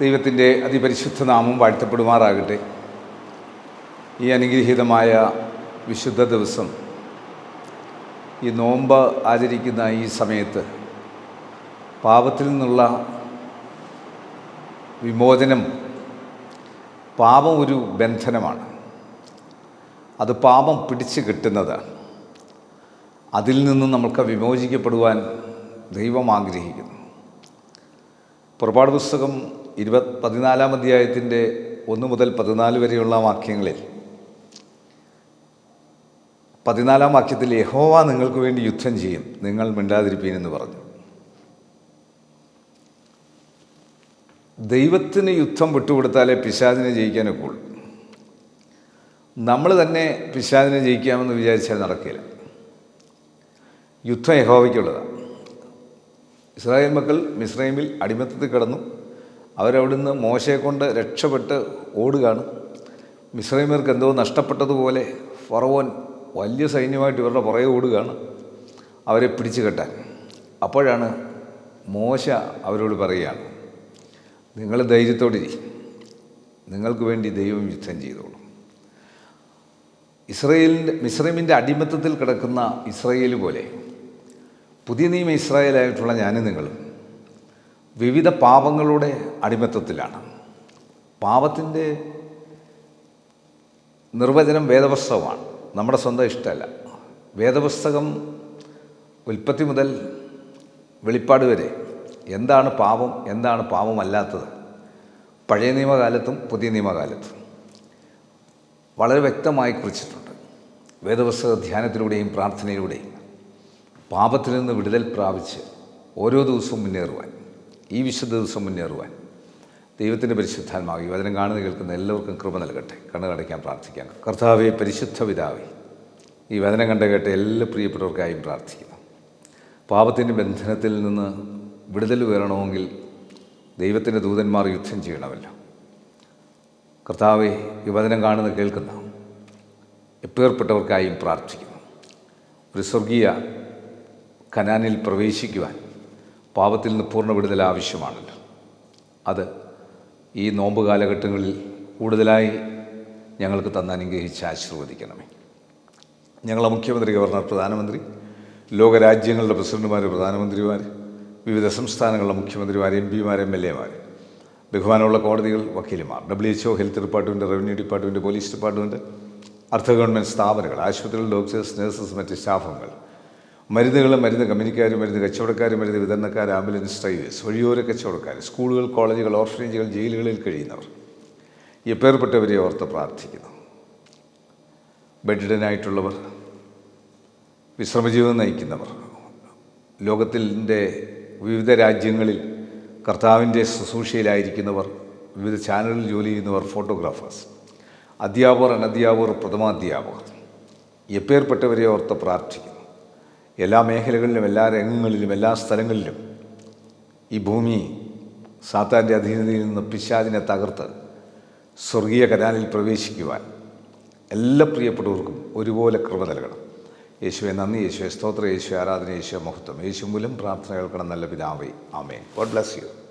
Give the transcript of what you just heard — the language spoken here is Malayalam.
ദൈവത്തിന്റെ അതിപരിശുദ്ധ നാമം വാഴ്ത്തപ്പെടുമാറാകട്ടെ. ഈ അനുഗ്രഹീതമായ വിശുദ്ധ ദിവസം ഈ നോമ്പ് ആചരിക്കുന്ന ഈ സമയത്ത് പാപത്തിൽ നിന്നുള്ള വിമോചനം പാപം ഒരു ബന്ധനമാണ്. അത് പാപം പിടിച്ചു കിട്ടുന്നതാണ്. അതിൽ നിന്ന് നമുക്ക് വിമോചിക്കപ്പെടുവാൻ ദൈവം ആഗ്രഹിക്കുന്നു. പുറപാട് പുസ്തകം ഇരുപത് പതിനാലാം അധ്യായത്തിന്റെ ഒന്ന് മുതൽ പതിനാല് വരെയുള്ള വാക്യങ്ങളിൽ പതിനാലാം വാക്യത്തിൽ യഹോവ നിങ്ങൾക്ക് വേണ്ടി യുദ്ധം ചെയ്യും നിങ്ങൾ മിണ്ടാതിരിപ്പീൻ എന്ന് പറഞ്ഞു. ദൈവത്തിന് യുദ്ധം വിട്ടുകൊടുത്താലേ പിശാദിനെ ജയിക്കാനൊക്കെ ഉള്ളൂ. നമ്മൾ തന്നെ പിശാദിനെ ജയിക്കാമെന്ന് വിചാരിച്ചാൽ നടക്കില്ല. യുദ്ധം യഹോവയ്ക്കുള്ളതാണ്. ഇസ്രായേൽ മക്കൾ മിസ്രൈമിൽ അടിമത്തത്തിൽ കിടന്നു. അവരവിടുന്ന് മോശയെ കൊണ്ട് രക്ഷപ്പെട്ട് ഓടുകയാണ്. മിസ്രൈമർക്ക് എന്തോ നഷ്ടപ്പെട്ടതുപോലെ ഫറവോൻ വലിയ സൈന്യമായിട്ട് ഇവരുടെ പുറകെ ഓടുകയാണ്. അവരെ പിടിച്ചു കെട്ടാൻ. അപ്പോഴാണ് മോശ അവരോട് പറയുകയാണ് നിങ്ങൾ ധൈര്യത്തോടിരി നിങ്ങൾക്ക് വേണ്ടി ദൈവം യുദ്ധം ചെയ്തോളൂ. ഇസ്രയേലിന്റെ മിസ്രൈമിന്റെ അടിമത്തത്തിൽ കിടക്കുന്ന ഇസ്രയേൽ പോലെ പുതിയ നിയമ ഇസ്രായേലായിട്ടുള്ള ഞാനും നിങ്ങളും വിവിധ പാപങ്ങളുടെ അടിമത്തത്തിലാണ്. പാപത്തിന്റെ നിർവചനം വേദപുസ്തകമാണ്. നമ്മുടെ സ്വന്തം ഇഷ്ടമല്ല. വേദപുസ്തകം ഉൽപ്പത്തി മുതൽ വെളിപ്പാട് വരെ എന്താണ് പാപം എന്താണ് പാപമല്ലാത്തത്? പഴയ നിയമകാലത്തും പുതിയ നിയമകാലത്തും വളരെ വ്യക്തമായി കുറിച്ചിട്ടുണ്ട്. വേദപുസ്തക ധ്യാനത്തിലൂടെയും പ്രാർത്ഥനയിലൂടെയും പാപത്തിൽ നിന്ന് വിടുതൽ പ്രാപിച്ച് ഓരോ ദിവസവും മുന്നേറുവാൻ. ഈ വിശുദ്ധ ദിവസം മുന്നേറുവാൻ ദൈവത്തിന്റെ പരിശുദ്ധാത്മാവ് ഈ വചനം കാണുന്ന കേൾക്കുന്ന എല്ലാവർക്കും കൃപ നൽകട്ടെ. കണ്ണു കടയ്ക്കാൻ പ്രാർത്ഥിക്കാം. കർത്താവെ പരിശുദ്ധ പിതാവേ ഈ വചനം കണ്ട കേട്ട എല്ലാ പ്രിയപ്പെട്ടവർക്കായും പ്രാർത്ഥിക്കുന്നു. പാപത്തിന്റെ ബന്ധനത്തിൽ നിന്ന് വിടുതൽ വരണമെങ്കിൽ ദൈവത്തിന്റെ ദൂതന്മാർ യുദ്ധം ചെയ്യണമല്ലോ. കർത്താവെ ഈ വചനം കാണുന്ന കേൾക്കുന്ന എപ്പേർപ്പെട്ടവർക്കായും പ്രാർത്ഥിക്കുന്നു. ഒരു സ്വർഗീയ കനാനിൽ പ്രവേശിക്കുവാൻ പാപത്തിൽ നിന്ന് പൂർണ വിടുതൽ ആവശ്യമാണല്ലോ. അത് ഈ നോമ്പ് കാലഘട്ടങ്ങളിൽ കൂടുതലായി ഞങ്ങൾക്ക് തന്ന അനുഗ്രഹിച്ച് ആശീർവദിക്കണമേ. ഞങ്ങളെ മുഖ്യമന്ത്രി ഗവർണർ പ്രധാനമന്ത്രി ലോകരാജ്യങ്ങളുടെ പ്രസിഡന്റുമാർ പ്രധാനമന്ത്രിമാർ വിവിധ സംസ്ഥാനങ്ങളുടെ മുഖ്യമന്ത്രിമാർ എം പിമാർ എം എൽ എമാർ ബഹുമാനമുള്ള കോടതികൾ വക്കീലുമാർ W H O health department revenue department police department അർദ്ധ ഗവൺമെന്റ് സ്ഥാപനങ്ങൾ ആശുപത്രികൾ ഡോക്ടേഴ്സ് നഴ്സസ് മറ്റ് സ്റ്റാഫുകൾ മരുന്നുകൾ മരുന്ന് കമ്പനിക്കാർ മരുന്ന് കച്ചവടക്കാർ മരുന്ന് വിതരണക്കാർ ആംബുലൻസ് ഡ്രൈവേഴ്സ് വഴിയോര കച്ചവടക്കാർ സ്കൂളുകൾ കോളേജുകൾ ഓർഫനേജുകൾ ജയിലുകളിൽ കഴിയുന്നവർ. എപ്പേർപ്പെട്ടവരെ ഓർത്ത് പ്രാർത്ഥിക്കുന്നു. ബെഡിഡനായിട്ടുള്ളവർ വിശ്രമജീവിതം നയിക്കുന്നവർ ലോകത്തിന്റെ വിവിധ രാജ്യങ്ങളിൽ കർത്താവിന്റെ ശുശ്രൂഷയിലായിരിക്കുന്നവർ വിവിധ ചാനലിൽ ജോലി ചെയ്യുന്നവർ ഫോട്ടോഗ്രാഫേഴ്സ് അധ്യാപകർ അനധ്യാപകർ പ്രഥമാധ്യാപകർ എപ്പേർപ്പെട്ടവരെ ഓർത്ത് പ്രാർത്ഥിക്കുന്നു. എല്ലാ മേഖലകളിലും എല്ലാ രംഗങ്ങളിലും എല്ലാ സ്ഥലങ്ങളിലും ഈ ഭൂമി സാത്താന്റെ അധീനതയിൽ നിന്ന് പിശാദിനെ തകർത്ത് സ്വർഗീയ കനാലിൽ പ്രവേശിക്കുവാൻ എല്ലാ പ്രിയപ്പെട്ടവർക്കും ഒരുപോലെ കൃപ നൽകണം. യേശുവെ നന്ദി. യേശുവെ സ്തോത്ര. യേശു ആരാധന. യേശു മഹത്വം. യേശു മൂലം പ്രാർത്ഥന കേൾക്കണം. നല്ല പിതാവേ. ആമേ ഗോഡ് ബ്ലസ് യു.